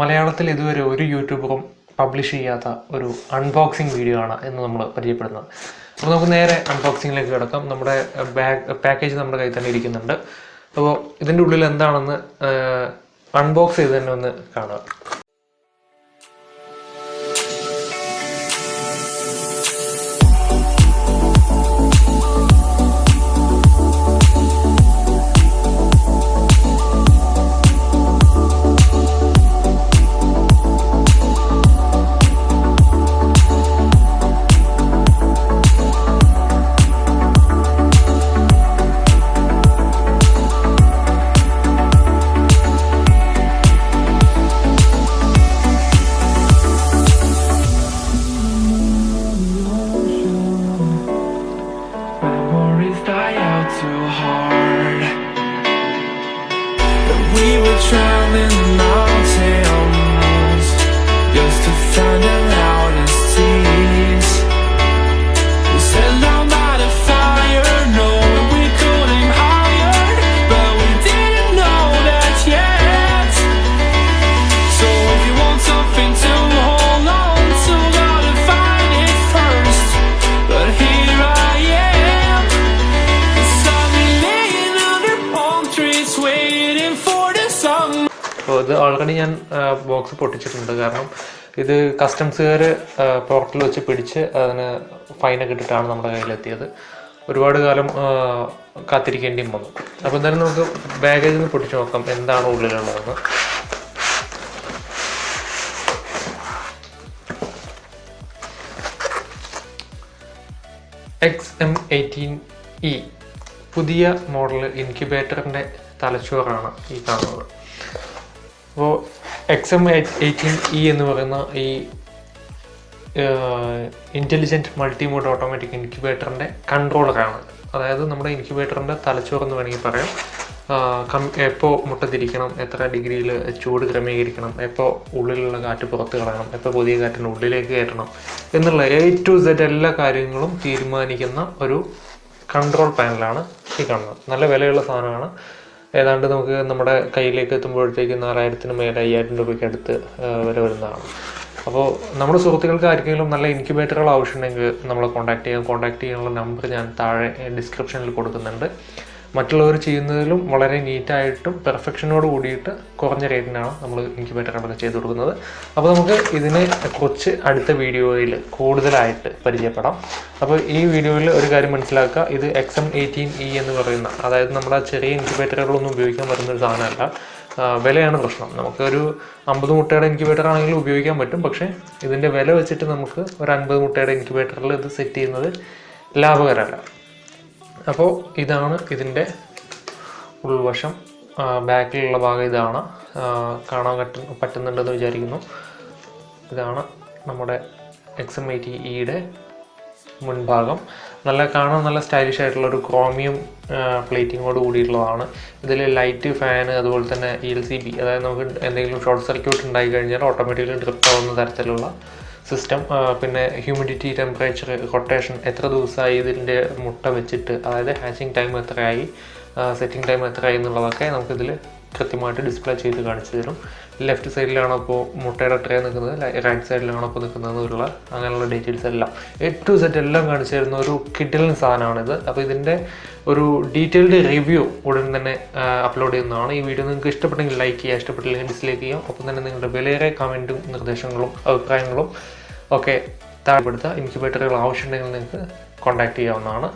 മലയാളത്തിൽ ഇതുവരെ ഒരു യൂട്യൂബറും പബ്ലിഷ് ചെയ്യാത്ത ഒരു അൺബോക്സിങ് വീഡിയോ ആണ് എന്ന് നമ്മൾ പരിചയപ്പെടുന്നത്. അപ്പോൾ നമുക്ക് നേരെ അൺബോക്സിങ്ങിലേക്ക് കിടക്കാം. നമ്മുടെ ബാഗ് പാക്കേജ് നമ്മുടെ കയ്യിൽ തന്നെ ഇരിക്കുന്നുണ്ട്. അപ്പോൾ ഇതിന്റെ ഉള്ളിൽ എന്താണെന്ന് അൺബോക്സ് ചെയ്ത് തന്നെ ഒന്ന് കാണുക we were traveling mountains അപ്പോൾ ഇത് ഓൾറെഡി ഞാൻ ബോക്സ് പൊട്ടിച്ചിട്ടുണ്ട്. കാരണം ഇത് കസ്റ്റംസുകാർ പോർട്ടിൽ വെച്ച് പിടിച്ച് അതിന് ഫൈനൊക്കെ ഇട്ടിട്ടാണ് നമ്മുടെ കയ്യിലെത്തിയത്. ഒരുപാട് കാലം കാത്തിരിക്കേണ്ടിയും വന്നു. അപ്പോൾ എന്തായാലും നമുക്ക് ബാഗേജിൽ നിന്ന് പൊട്ടിച്ച് നോക്കാം. എന്താണ് ഉള്ളിലുള്ളതെന്ന്. എക്സ് എം എയ്റ്റീൻ ഇ പുതിയ മോഡൽ ഇൻക്യുബേറ്ററിന്റെ തലച്ചോറാണ് ഈ കാണുന്നത്. അപ്പോൾ എക്സ് എം എയ്റ്റീൻ ഇ എന്ന് പറയുന്ന ഈ ഇന്റലിജന്റ് മൾട്ടി മോഡ് ഓട്ടോമാറ്റിക് ഇൻക്യുബേറ്ററിന്റെ കൺട്രോളറാണ് അതായത് നമ്മുടെ ഇൻക്യുബേറ്ററിന്റെ തലച്ചോറ് എന്ന് വേണമെങ്കിൽ പറയാം. കം എപ്പോൾ മുട്ട തിരിക്കണം എത്ര ഡിഗ്രിയിൽ ചൂട് ക്രമീകരിക്കണം എപ്പോൾ ഉള്ളിലുള്ള കാറ്റ് പുറത്ത് കളയണം എപ്പോൾ പുതിയ കാറ്റിന് ഉള്ളിലേക്ക് കയറ്റണം എന്നുള്ള എ ടു സെഡ് എല്ലാ കാര്യങ്ങളും തീരുമാനിക്കുന്ന ഒരു കൺട്രോൾ പാനലാണ് ഈ കാണുന്നത്. നല്ല വിലയുള്ള സാധനമാണ്. ഏതാണ്ട് നമുക്ക് നമ്മുടെ കയ്യിലേക്ക് എത്തുമ്പോഴത്തേക്ക് നാലായിരത്തിന് മേലെ അയ്യായിരം രൂപയ്ക്ക് അടുത്ത് വരെ വരുന്നതാണ്. അപ്പോൾ നമ്മുടെ സുഹൃത്തുക്കൾക്ക് ആർക്കെങ്കിലും നല്ല ഇൻക്യുബേറ്ററുകൾ ആവശ്യമുണ്ടെങ്കിൽ നമ്മളെ കോൺടാക്ട് ചെയ്യാം. കോൺടാക്ട് ചെയ്യാനുള്ള നമ്പർ ഞാൻ താഴെ ഡിസ്ക്രിപ്ഷനിൽ കൊടുക്കുന്നുണ്ട്. മറ്റുള്ളവർ ചെയ്യുന്നതിലും വളരെ നീറ്റായിട്ടും പെർഫെക്ഷനോട് കൂടിയിട്ട് കുറഞ്ഞ റേറ്റിനാണ് നമ്മൾ ഇൻക്യുബേറ്ററുകളൊക്കെ ചെയ്തു കൊടുക്കുന്നത്. അപ്പോൾ നമുക്ക് ഇതിനെ കുറിച്ച് അടുത്ത വീഡിയോയിൽ കൂടുതലായിട്ട് പരിചയപ്പെടാം. അപ്പോൾ ഈ വീഡിയോയിൽ ഒരു കാര്യം മനസ്സിലാക്കുക. ഇത് എക്സ് എം എയ്റ്റീൻ ഇ എന്ന് പറയുന്ന അതായത് നമ്മുടെ ചെറിയ ഇൻക്യുബേറ്ററുകളൊന്നും ഉപയോഗിക്കാൻ പറ്റുന്ന ഒരു സാധനമല്ല. വിലയാണ് പ്രശ്നം. നമുക്കൊരു അമ്പത് മുട്ടയുടെ ഇൻക്യുബേറ്റർ ആണെങ്കിലും ഉപയോഗിക്കാൻ പറ്റും. പക്ഷേ ഇതിന്റെ വില വെച്ചിട്ട് നമുക്ക് ഒരു അൻപത് മുട്ടയുടെ ഇൻക്യുബേറ്ററിൽ ഇത് സെറ്റ് ചെയ്യുന്നത് ലാഭകരമല്ല. അപ്പോൾ ഇതാണ് ഇതിന്റെ ഉൾവശം. ബാക്കിലുള്ള ഭാഗം ഇതാണ്. കാണാൻ പറ്റ പറ്റുന്നുണ്ടെന്ന് വിചാരിക്കുന്നു. ഇതാണ് നമ്മുടെ എക്സ് എം ഐ ടി ഇയുടെ മുൻഭാഗം. നല്ല കാണാൻ നല്ല സ്റ്റൈലിഷ് ആയിട്ടുള്ള ഒരു ക്രോമിയം പ്ലേറ്റിങ്ങോട് കൂടിയിട്ടുള്ളതാണ്. ഇതിൽ ലൈറ്റ് ഫാൻ അതുപോലെ തന്നെ ഇ എൽ സി ബി അതായത് നമുക്ക് എന്തെങ്കിലും ഷോർട്ട് സർക്യൂട്ട് ഉണ്ടായി കഴിഞ്ഞാൽ ഓട്ടോമാറ്റിക്കലി ഡ്രിപ്പ് ആവുന്ന തരത്തിലുള്ള സിസ്റ്റം പിന്നെ ഹ്യൂമിഡിറ്റി ടെമ്പറേച്ചർ റൊട്ടേഷൻ എത്ര ദിവസമായി ഇതിന്റെ മുട്ട വെച്ചിട്ട് അതായത് ഹാച്ചിങ് ടൈം എത്രയായി സെറ്റിംഗ് ടൈം എത്രയായി എന്നുള്ളതൊക്കെ നമുക്കിതിൽ കൃത്യമായിട്ട് ഡിസ്പ്ലേ ചെയ്ത് കാണിച്ചു തരും. ലെഫ്റ്റ് സൈഡിലാണോ ഇപ്പോൾ മുട്ടയുടെ ട്രേ നിൽക്കുന്നത്. റൈറ്റ് സൈഡിലാണോ ഇപ്പോൾ നിൽക്കുന്നത് എന്നുള്ള അങ്ങനെയുള്ള ഡീറ്റെയിൽസ് എല്ലാം. എ ടു സെറ്റ് എല്ലാം കാണിച്ചു തരുന്ന ഒരു കിഡിലിൻ സാധനമാണിത്. അപ്പോൾ ഇതിന്റെ ഒരു ഡീറ്റെയിൽഡ് റിവ്യൂ ഉടൻ തന്നെ അപ്ലോഡ് ചെയ്യുന്നതാണ്. ഈ വീഡിയോ നിങ്ങൾക്ക് ഇഷ്ടപ്പെട്ടെങ്കിൽ ലൈക്ക് ചെയ്യുക ഇഷ്ടപ്പെട്ടില്ലെങ്കിൽ ഡിസ്ലൈക്ക് ചെയ്യാം ഒപ്പം തന്നെ നിങ്ങളുടെ വിലയേറെ കമന്റും നിർദ്ദേശങ്ങളും അഭിപ്രായങ്ങളും ഒക്കെ താഴെപ്പെടുത്തുക. ഇൻക്യുബേറ്ററുകൾ ആവശ്യമുണ്ടെങ്കിൽ നിങ്ങൾക്ക് കോൺടാക്ട് ചെയ്യാവുന്നതാണ്.